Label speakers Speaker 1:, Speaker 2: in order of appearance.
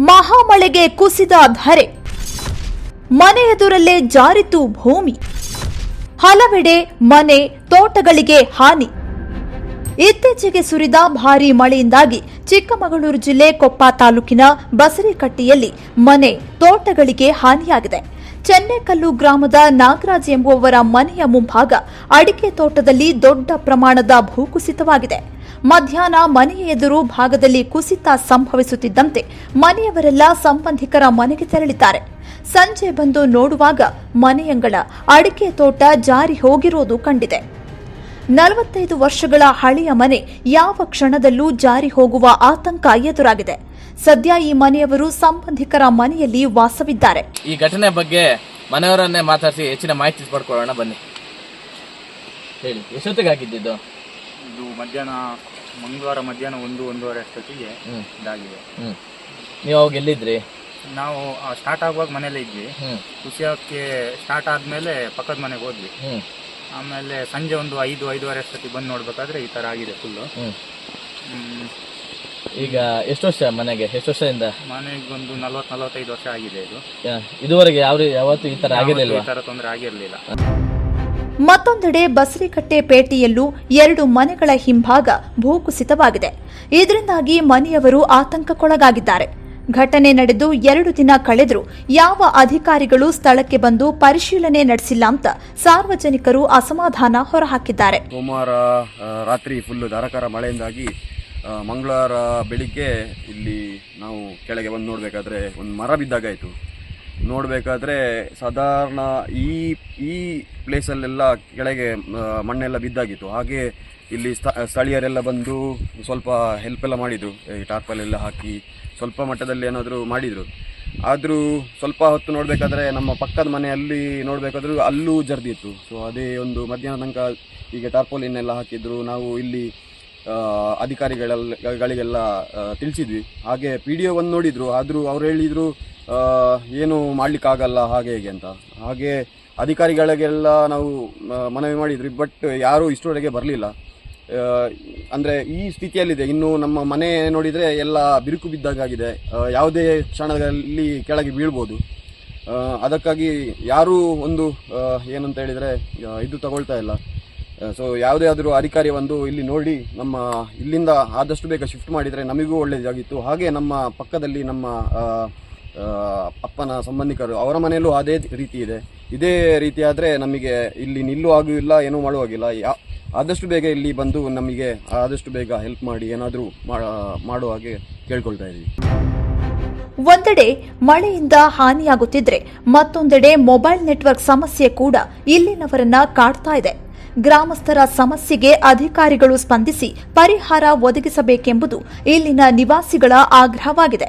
Speaker 1: ಮಹಾಮಳೆಗೆ ಕುಸಿದ ಧರೆ. ಮನೆ ಎದುರಲ್ಲೇ ಜಾರಿತು ಭೂಮಿ. ಹಲವೆಡೆ ಮನೆ, ತೋಟಗಳಿಗೆ ಹಾನಿ. ಇತ್ತೀಚೆಗೆ ಸುರಿದ ಭಾರೀ ಮಳೆಯಿಂದಾಗಿ ಚಿಕ್ಕಮಗಳೂರು ಜಿಲ್ಲೆ ಕೊಪ್ಪ ತಾಲೂಕಿನ ಬಸರಿಕಟ್ಟಿಯಲ್ಲಿ ಮನೆ, ತೋಟಗಳಿಗೆ ಹಾನಿಯಾಗಿದೆ. ಚೆನ್ನೈಕಲ್ಲು ಗ್ರಾಮದ ನಾಗರಾಜ್ ಎಂಬುವವರ ಮನೆಯ ಮುಂಭಾಗ ಅಡಿಕೆ ತೋಟದಲ್ಲಿ ದೊಡ್ಡ ಪ್ರಮಾಣದ ಭೂಕುಸಿತವಾಗಿದೆ. ಮಧ್ಯಾಹ್ನ ಮನೆಯ ಎದುರು ಭಾಗದಲ್ಲಿ ಕುಸಿತ ಸಂಭವಿಸುತ್ತಿದ್ದಂತೆ ಮನೆಯವರೆಲ್ಲ ಸಂಬಂಧಿಕರ ಮನೆಗೆ ತೆರಳಿದ್ದಾರೆ. ಸಂಜೆ ಬಂದು ನೋಡುವಾಗ ಮನೆಯಂಗಳ ಅಡಿಕೆ ತೋಟ ಜಾರಿ ಹೋಗಿರುವುದು ಕಂಡಿದೆ. ನಲವತ್ತೈದು ವರ್ಷಗಳ ಹಳೆಯ ಮನೆ ಯಾವ ಕ್ಷಣದಲ್ಲೂ ಜಾರಿ ಹೋಗುವ ಆತಂಕ ಎದುರಾಗಿದೆ. ಸದ್ಯ ಈ ಮನೆಯವರು ಸಂಬಂಧಿಕರ ಮನೆಯಲ್ಲಿ ವಾಸವಿದ್ದಾರೆ.
Speaker 2: ಈ ಘಟನೆ ಬಗ್ಗೆ ಮನೆಯವರನ್ನೇ ಮಾತಾಡಿಸಿ ಹೆಚ್ಚಿನ ಮಾಹಿತಿ ಪಡ್ಕೊಳ್ಳೋಣ ಬನ್ನಿ. ಹೇಳಿ ಎಷ್ಟೊತ್ತಿಗೆ ಹಾಕಿದ್ದಿದ್ದು
Speaker 3: ಇದು ಮಧ್ಯಾಹ್ನ ಮಂಗಳವಾರ ಮಧ್ಯಾಹ್ನ ಒಂದು ಒಂದೂವರೆ ಅಷ್ಟೊತ್ತಿಗೆ. ಇದಾಗಿದೆ.
Speaker 2: ಹ್ಮ್. ನೀವು ಅವಾಗ ಎಲ್ಲಿದ್ರಿ?
Speaker 3: ನಾವು ಸ್ಟಾರ್ಟ್ ಆಗುವಾಗ ಮನೇಲೆ ಇದ್ವಿ.
Speaker 2: ಹ್ಮ್.
Speaker 3: ಸ್ಟಾರ್ಟ್ ಆದ್ಮೇಲೆ ಪಕ್ಕದ ಮನೆಗೆ ಹೋದ್ವಿ.
Speaker 2: ಹ್ಮ್.
Speaker 3: ಆಮೇಲೆ ಸಂಜೆ ಒಂದು ಐದು ಐದೂವರೆ ಅಷ್ಟೊತ್ತಿಗೆ ಬಂದು ನೋಡ್ಬೇಕಾದ್ರೆ ಈ ತರ ಆಗಿದೆ ಫುಲ್ಲು
Speaker 2: ಹ್ಮ್. ಈಗ ಎಷ್ಟು ವರ್ಷ ಮನೆಗೆ? ಎಷ್ಟು ವರ್ಷದಿಂದ?
Speaker 3: ಮನೆಗೆ ಒಂದು ನಲ್ವತ್ ನಲವತ್ತೈದು ವರ್ಷ ಆಗಿದೆ ಇದು.
Speaker 2: ಇದುವರೆಗೆ ಯಾವ ಯಾವತ್ತೂ ಈ ತರ ಆಗಿರ್ಲಿಲ್ವಾ
Speaker 3: ಈ ತರ ತೊಂದರೆ ಆಗಿರ್ಲಿಲ್ಲ.
Speaker 1: ಮತ್ತೊಂದೆಡೆ ಬಸರಿಕಟ್ಟೆ ಪೇಟೆಯಲ್ಲೂ ಎರಡು ಮನೆಗಳ ಹಿಂಭಾಗ ಭೂಕುಸಿತವಾಗಿದೆ. ಇದರಿಂದಾಗಿ ಮನೆಯವರು ಆತಂಕಕ್ಕೊಳಗಾಗಿದ್ದಾರೆ. ಘಟನೆ ನಡೆದು ಎರಡು ದಿನ ಕಳೆದರೂ ಯಾವ ಅಧಿಕಾರಿಗಳು ಸ್ಥಳಕ್ಕೆ ಬಂದು ಪರಿಶೀಲನೆ ನಡೆಸಿಲ್ಲ ಅಂತ ಸಾರ್ವಜನಿಕರು ಅಸಮಾಧಾನ ಹೊರಹಾಕಿದ್ದಾರೆ.
Speaker 4: ಸೋಮವಾರ ರಾತ್ರಿ ಫುಲ್ಲು ಧಾರಾಕಾರ ಮಳೆಯಿಂದಾಗಿ ಮಂಗಳವಾರ ಬೆಳಿಗ್ಗೆ ಇಲ್ಲಿ ನಾವು ಕೆಳಗೆ ಬಂದು ನೋಡಬೇಕಾದ್ರೆ ಒಂದು ಮರ ಬಿದ್ದಾಗಾಯಿತು. ನೋಡಬೇಕಾದ್ರೆ ಸಾಧಾರಣ ಈ ಈ ಪ್ಲೇಸಲ್ಲೆಲ್ಲ ಕೆಳಗೆ ಮಣ್ಣೆಲ್ಲ ಬಿದ್ದಾಗಿತ್ತು. ಹಾಗೆ ಇಲ್ಲಿ ಸ್ಥ- ಸ್ಥಳೀಯರೆಲ್ಲ ಬಂದು ಸ್ವಲ್ಪ ಹೆಲ್ಪ್ ಎಲ್ಲ ಮಾಡಿದರು. ಈ ಟಾರ್ಪಲ್ ಎಲ್ಲ ಹಾಕಿ ಸ್ವಲ್ಪ ಮಟ್ಟದಲ್ಲಿ ಏನಾದರೂ ಮಾಡಿದರು. ಆದರೂ ಸ್ವಲ್ಪ ಹೊತ್ತು ನೋಡಬೇಕಾದ್ರೆ ನಮ್ಮ ಪಕ್ಕದ ಮನೆಯಲ್ಲಿ ನೋಡಬೇಕಾದ್ರೂ ಅಲ್ಲೂ ಜರ್ದಿತ್ತು. ಸೊ ಅದೇ ಒಂದು ಮಧ್ಯಾಹ್ನ ತನಕ ಹೀಗೆ ಟಾರ್ಪೋಲಿನೆಲ್ಲ ಹಾಕಿದ್ರು. ನಾವು ಇಲ್ಲಿ ಅಧಿಕಾರಿಗಳೆಲ್ಲ ಗಳಿಗೆಲ್ಲ ತಿಳಿಸಿದ್ವಿ. ಹಾಗೆ ಪಿ ಡಿ ಒ ಒಂದು ನೋಡಿದರು. ಆದರೂ ಅವ್ರು ಹೇಳಿದ್ರು ಏನು ಮಾಡ್ಲಿಕ್ಕಾಗಲ್ಲ ಹಾಗೆ ಹೇಗೆ ಅಂತ. ಹಾಗೆ ಅಧಿಕಾರಿಗಳಿಗೆಲ್ಲ ನಾವು ಮನವಿ ಮಾಡಿದ್ರಿ ಬಟ್ ಯಾರೂ ಇಷ್ಟರವರೆಗೆ ಬರಲಿಲ್ಲ. ಅಂದರೆ ಈ ಸ್ಥಿತಿಯಲ್ಲಿದೆ. ಇನ್ನು ನಮ್ಮ ಮನೆ ನೋಡಿದರೆ ಎಲ್ಲ ಬಿರುಕು ಬಿದ್ದಾಗಿದೆ ಆ, ಯಾವುದೇ ಕ್ಷಣದಲ್ಲಿ ಕೆಳಗೆ ಬೀಳ್ಬೋದು. ಅದಕ್ಕಾಗಿ ಯಾರೂ ಒಂದು ಏನಂತ ಹೇಳಿದರೆ ಇದು ತಗೊಳ್ತಾ ಇಲ್ಲ. ಸೊ ಯಾವುದೇ ಆದರೂ ಅಧಿಕಾರಿ ಒಂದು ಇಲ್ಲಿ ನೋಡಿ ನಮ್ಮ ಇಲ್ಲಿಂದ ಆದಷ್ಟು ಬೇಗ ಶಿಫ್ಟ್ ಮಾಡಿದರೆ ನಮಗೂ ಒಳ್ಳೆಯದಾಗಿತ್ತು ಹಾಗೆ ನಮ್ಮ ಪಕ್ಕದಲ್ಲಿ ನಮ್ಮ ಅಪ್ಪನ ಸಂಬಂಧಿಕರು ಅವರ ಮನೆಯಲ್ಲೂ ಅದೇ ರೀತಿ ಇದೆ. ಇದೇ ರೀತಿ ಆದರೆ ನಮಗೆ ಇಲ್ಲಿ ನಿಲ್ಲೂ ಇಲ್ಲ, ಏನೂ ಮಾಡುವಾಗಿಲ್ಲ ಯಾ, ಆದಷ್ಟು ಬೇಗ ಇಲ್ಲಿ ಬಂದು ನಮಗೆ ಆದಷ್ಟು ಬೇಗ ಹೆಲ್ಪ್ ಮಾಡಿ, ಏನಾದರೂ ಮಾಡುವ ಹಾಗೆ ಕೇಳ್ಕೊಳ್ತಾ ಇದ್ದೀವಿ.
Speaker 1: ಒಂದೆಡೆ ಮಳೆಯಿಂದ ಹಾನಿಯಾಗುತ್ತಿದ್ರೆ ಮತ್ತೊಂದೆಡೆ ಮೊಬೈಲ್ ನೆಟ್ವರ್ಕ್ ಸಮಸ್ಯೆ ಕೂಡ ಇಲ್ಲಿನವರನ್ನ ಕಾಡ್ತಾ ಇದೆ. ಗ್ರಾಮಸ್ಥರ ಸಮಸ್ಯೆಗೆ ಅಧಿಕಾರಿಗಳು ಸ್ಪಂದಿಸಿ ಪರಿಹಾರ ಒದಗಿಸಬೇಕೆಂಬುದು ಇಲ್ಲಿನ ನಿವಾಸಿಗಳ ಆಗ್ರಹವಾಗಿದೆ.